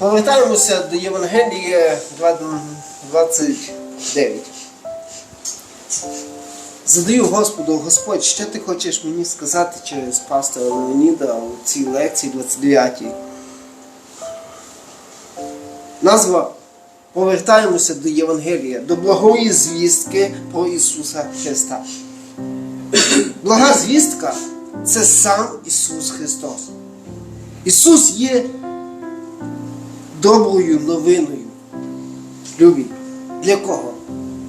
Повертаємося до Євангелія 29. Задаю Господу, Господь, що ти хочеш мені сказати через пастора Леоніда у цій лекції 29. Назва Повертаємося до Євангелія, до благої звістки про Ісуса Христа. Блага звістка це сам Ісус Христос. Ісус є доброю новиною. Любі. Для кого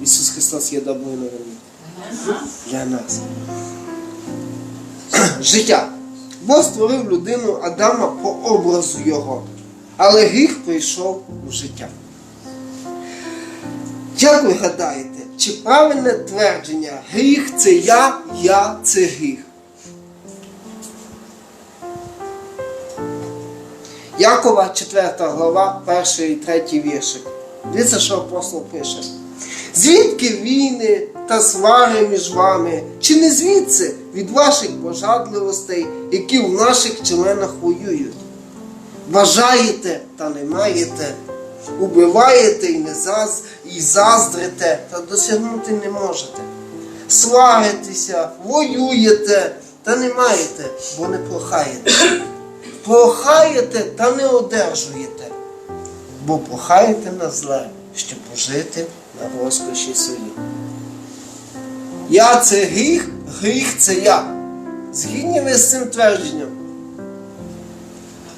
Ісус Христос є доброю новиною? Для нас. Життя. Бог створив людину Адама по образу Його, але гріх прийшов у життя. Як ви гадаєте, чи правильне твердження гріх це я, я це гріх? Якова 4 глава, 1 і 3 віршик. Дивіться, що апостол пише. Звідки війни та свари між вами, чи не звідси від ваших пожадливостей, які в наших членах воюють? Бажаєте та не маєте, убиваєте і не заз, і заздрите, та досягнути не можете. Сваритеся, воюєте та не маєте, бо не прохаєте. Прохаєте та не одержуєте, бо прохаєте на зле, щоб пожити на розкоші свої. Я це гріх, гріх це я. Згідні ви з цим твердженням?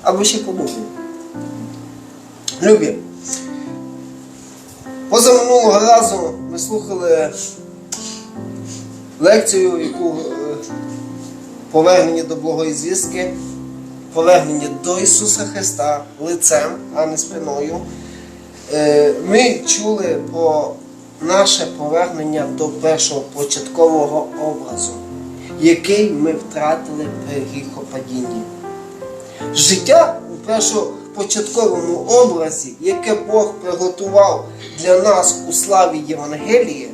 Або ще подумаємо. Любі. Позаминулого разу ми слухали лекцію, яку е, повернення до благої звістки, повернення до Ісуса Христа лицем, а не спиною. Е, Ми чули про наше повернення до першого початкового образу, який ми втратили при гріхопадінні. Життя у першопочатковому образі, яке Бог приготував для нас у славі Євангелії,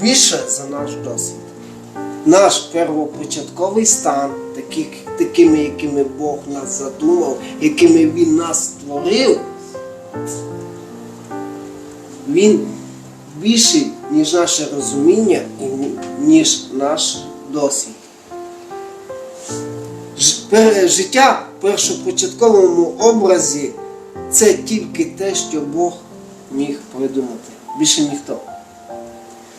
більше за наш досвід. Наш первопочатковий стан, таких, такими, якими Бог нас задумав, якими Він нас створив, він більший, ніж наше розуміння і ніж наш досвід. Життя в першопочатковому образі це тільки те, що Бог міг придумати. Більше ніхто.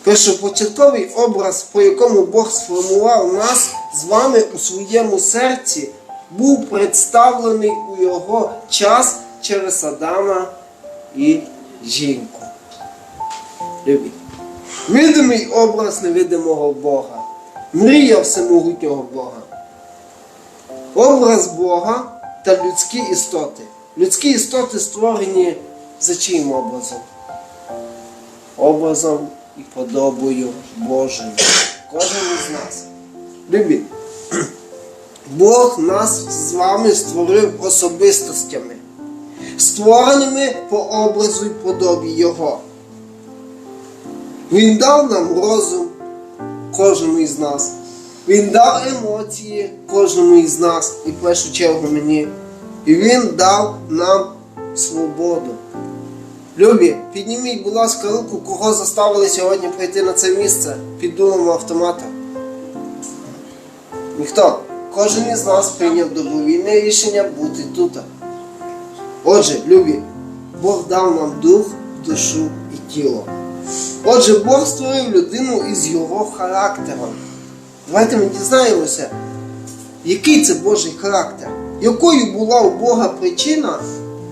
Першопочатковий образ, по якому Бог сформував нас з вами у своєму серці, був представлений у його час через Адама і жінку. Любі. Видимий образ невидимого Бога. Мрія всемогутнього Бога. Образ Бога та людські істоти. Людські істоти створені за чиїм образом? Образом і подобою Божою. Кожен із нас. Любі. Бог нас з вами створив особистостями, створеними по образу і подобі Його. Він дав нам розум кожному із нас. Він дав емоції кожному із нас, і в першу чергу мені. І він дав нам свободу. Любі, підніміть, будь ласка, руку, кого заставили сьогодні прийти на це місце під дулом автомата. Ніхто. Кожен із нас прийняв добровільне рішення бути тут. Отже, любі, Бог дав нам дух, душу і тіло. Отже, Бог створив людину із його характером. Давайте ми дізнаємося, який це Божий характер, якою була у Бога причина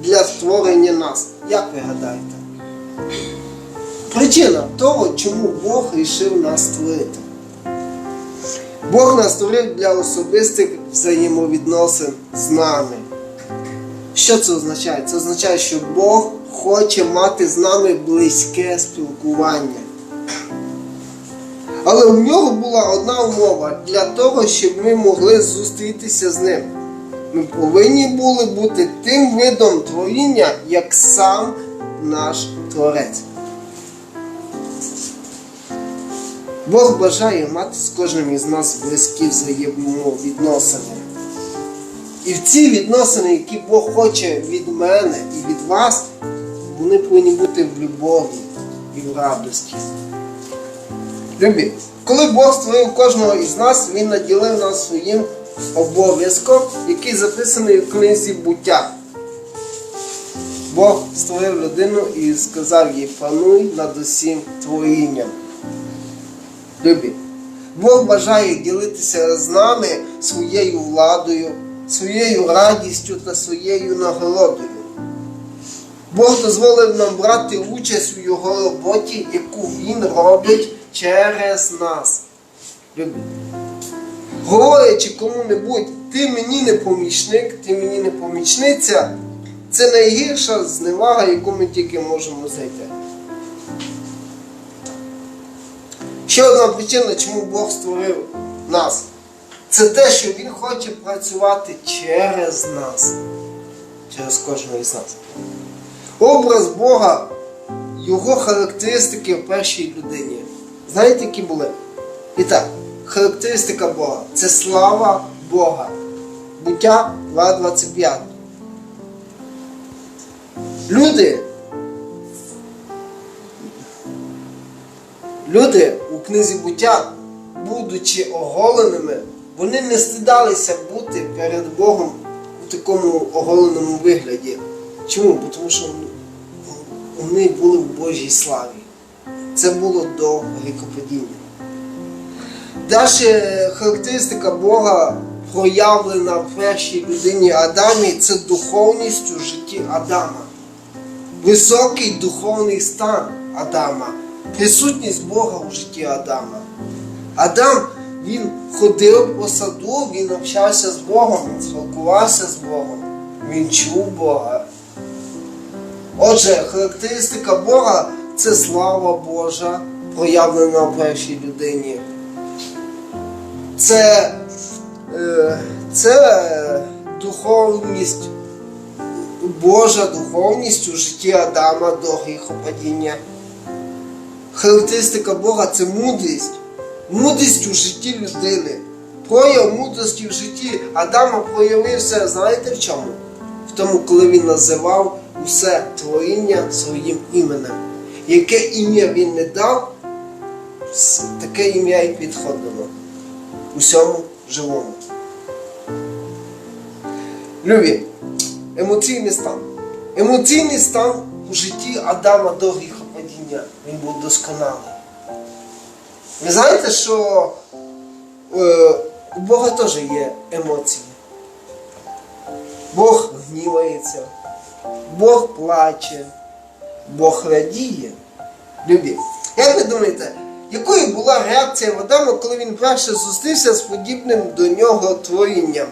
для створення нас. Як ви гадаєте? Причина того, чому Бог вирішив нас створити. Бог нас створив для особистих взаємовідносин з нами. Що це означає? Це означає, що Бог хоче мати з нами близьке спілкування. Але у нього була одна умова для того, щоб ми могли зустрітися з ним. Ми повинні були бути тим видом творіння, як сам наш Творець. Бог бажає мати з кожним із нас близькі взаємовідносини. І в ці відносини, які Бог хоче від мене і від вас, вони повинні бути в любові і в радості. Любі, коли Бог створив кожного із нас, Він наділив нас своїм обов'язком, який записаний в книзі буття. Бог створив людину і сказав їй, пануй над усім творінням. Любі, Бог бажає ділитися з нами своєю владою, своєю радістю та своєю нагородою. Бог дозволив нам брати участь у Його роботі, яку Він робить через нас. Любі. Говорячи кому-небудь, ти мені не помічник, ти мені не помічниця, це найгірша зневага, яку ми тільки можемо знайти. Ще одна причина, чому Бог створив нас, це те, що Він хоче працювати через нас, через кожного із нас. Образ Бога, його характеристики в першій людині. Знаєте, які були? І так, характеристика Бога це слава Бога. Буття 2.25. Люди. Люди книзі буття, будучи оголеними, вони не стидалися бути перед Богом у такому оголеному вигляді. Чому? Тому що вони були в Божій славі. Це було до гріхопадіння. Далі характеристика Бога проявлена в першій людині Адамі це духовність у житті Адама. Високий духовний стан Адама, присутність Бога у житті Адама. Адам він ходив по саду, він общався з Богом, він спілкувався з Богом, він чув Бога. Отже, характеристика Бога це слава Божа, проявлена в першій людині. Це, е, це духовність, Божа духовність у житті Адама до гріхопадіння. Характеристика Бога це мудрість. Мудрість у житті людини. Прояв мудрості в житті Адама проявився, знаєте в чому? В тому, коли він називав усе творіння своїм іменем. Яке ім'я він не дав, таке ім'я і підходило усьому живому. Любі, емоційний стан. Емоційний стан у житті Адама до гріхопадіння. Він був досконалий. Ви знаєте, що е, у Бога теж є емоції. Бог гнівається, Бог плаче, Бог радіє. Любі. Як ви думаєте, якою була реакція Адама, коли він перше зустрівся з подібним до нього творінням?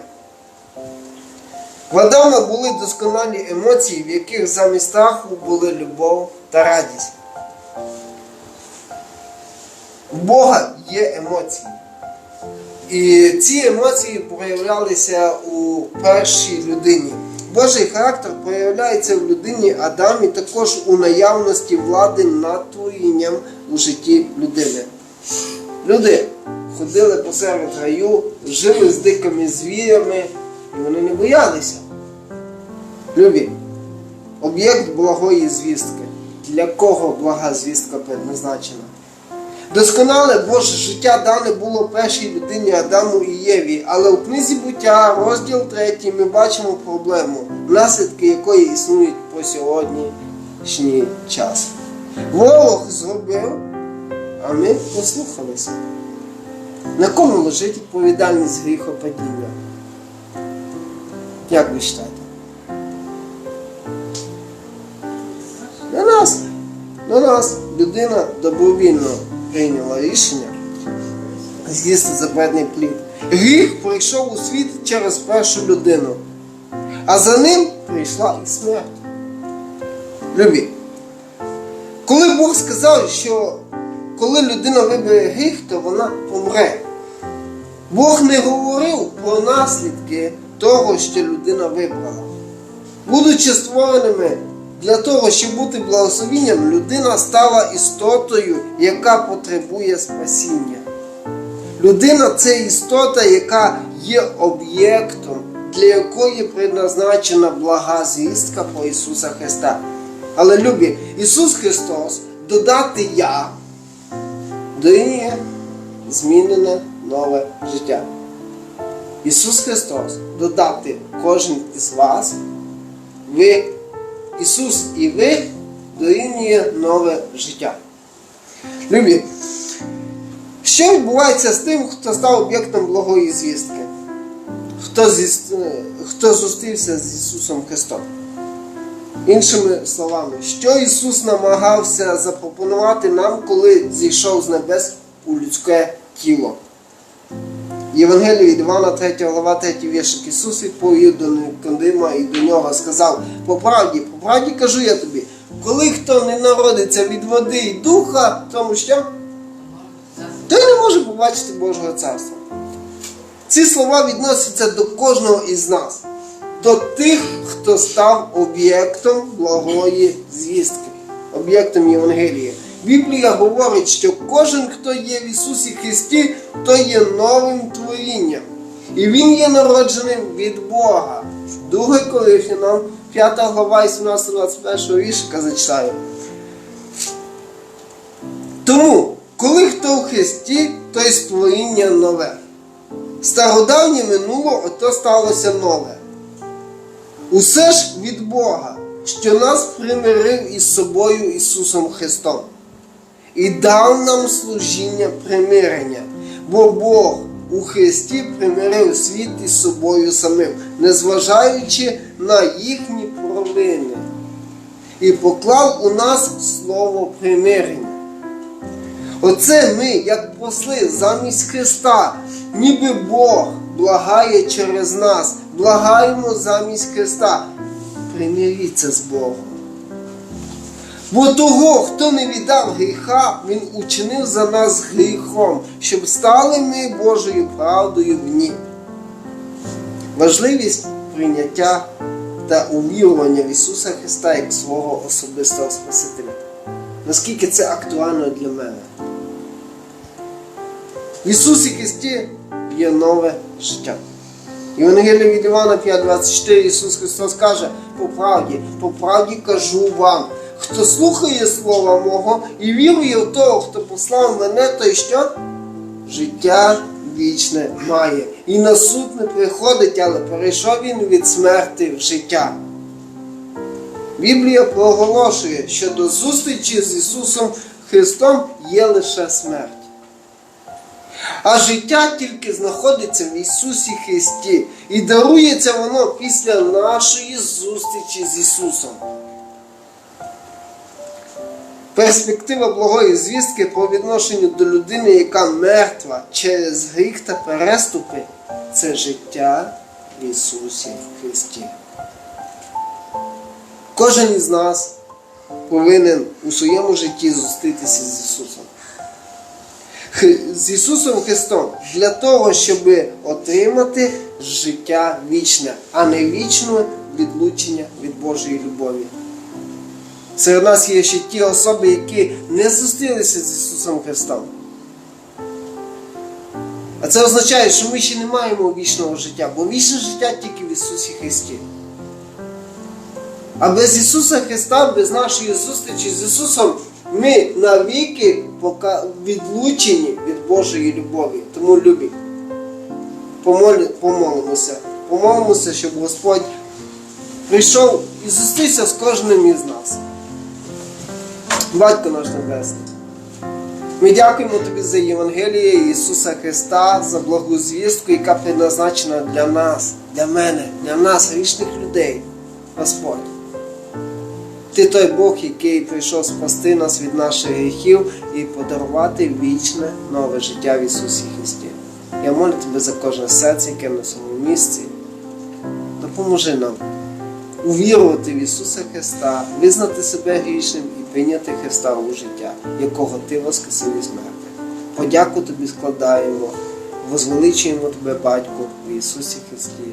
В Адама були досконалі емоції, в яких замість страху були любов та радість. У Бога є емоції. І ці емоції проявлялися у першій людині. Божий характер проявляється в людині Адамі також у наявності влади над творінням у житті людини. Люди ходили посеред раю, жили з дикими звірями, і вони не боялися. Любі, об'єкт благої звістки. Для кого блага звістка предназначена? Досконале Боже життя дане було першій людині Адаму і Єві, але у книзі буття, розділ 3, ми бачимо проблему, наслідки якої існують по сьогоднішній час. Ворог зробив, а ми послухалися. На кому лежить відповідальність гріхопадіння? Як ви вважаєте? На нас. На нас людина добровільно прийняла рішення з'їсти запретний плід. Гріх прийшов у світ через першу людину, а за ним прийшла і смерть. Любі. Коли Бог сказав, що коли людина вибере гріх, то вона помре. Бог не говорив про наслідки того, що людина вибрала. Будучи створеними для того, щоб бути благословенням, людина стала істотою, яка потребує спасіння. Людина це істота, яка є об'єктом для якої предназначена блага звістка про Ісуса Христа. Але любі, Ісус Христос додати я дає змінене нове життя. Ісус Христос додати кожен із вас, ви, Ісус і ви дорівнює нове життя. Любі, що відбувається з тим, хто став об'єктом благої звістки? Хто, зі, хто зустрівся з Ісусом Христом? Іншими словами, що Ісус намагався запропонувати нам, коли зійшов з небес у людське тіло? Євангелії від Івана 3 глава 3 віршик Ісус відповів до Никодима і до нього сказав: По правді, по правді кажу я тобі, коли хто не народиться від води і духа, тому що той не може побачити Божого царства. Ці слова відносяться до кожного із нас, до тих, хто став об'єктом благої звістки, об'єктом Євангелії. Біблія говорить, що кожен, хто є в Ісусі Христі, то є новим творінням. І Він є народженим від Бога. Друге Коринфянам, 5 глава 18-21 віршика зачитаю. Тому, коли хто в Христі, то й створіння нове. Стародавнє минуло, ото сталося нове. Усе ж від Бога, що нас примирив із собою Ісусом Христом і дав нам служіння примирення, бо Бог у Христі примирив світ із собою самим, незважаючи на їхні провини, і поклав у нас слово примирення. Оце ми, як посли замість Христа, ніби Бог благає через нас, благаємо замість Христа. Примиріться з Богом. Бо того, хто не віддав гріха, Він учинив за нас гріхом, щоб стали ми Божою правдою в ній. Важливість прийняття та увірування в Ісуса Христа як свого особистого Спасителя. Наскільки це актуально для мене? В Ісусі Христі є нове життя. Євангелія від Івана 5,24 Ісус Христос каже, по правді, по правді кажу вам, хто слухає Слова Мого і вірує в того, хто послав мене, той що? Життя вічне має. І на суд не приходить, але перейшов він від смерти в життя. Біблія проголошує, що до зустрічі з Ісусом Христом є лише смерть. А життя тільки знаходиться в Ісусі Христі. І дарується воно після нашої зустрічі з Ісусом. Перспектива благої звістки по відношенню до людини, яка мертва через гріх та переступи, це життя в Ісусі Христі. Кожен із нас повинен у своєму житті зустрітися з Ісусом. З Ісусом Христом для того, щоб отримати життя вічне, а не вічне відлучення від Божої любові. Серед нас є ще ті особи, які не зустрілися з Ісусом Христом. А це означає, що ми ще не маємо вічного життя, бо вічне життя тільки в Ісусі Христі. А без Ісуса Христа, без нашої зустрічі з Ісусом, ми навіки відлучені від Божої любові. Тому любі. Помолимося. Помолимося, щоб Господь прийшов і зустрівся з кожним із нас. Батько наш Небесний. Ми дякуємо Тобі за Євангеліє Ісуса Христа, за благу звістку, яка предназначена для нас, для мене, для нас, грішних людей. Господь. Ти той Бог, який прийшов спасти нас від наших гріхів і подарувати вічне нове життя в Ісусі Христі. Я молю тебе за кожне серце, яке на своєму місці. Допоможи нам увірувати в Ісуса Христа, визнати себе грішним прийняти Христа у життя, якого Ти воскресив із мертвих. Подяку тобі складаємо, возвеличуємо тебе, Батько, в Ісусі Христі.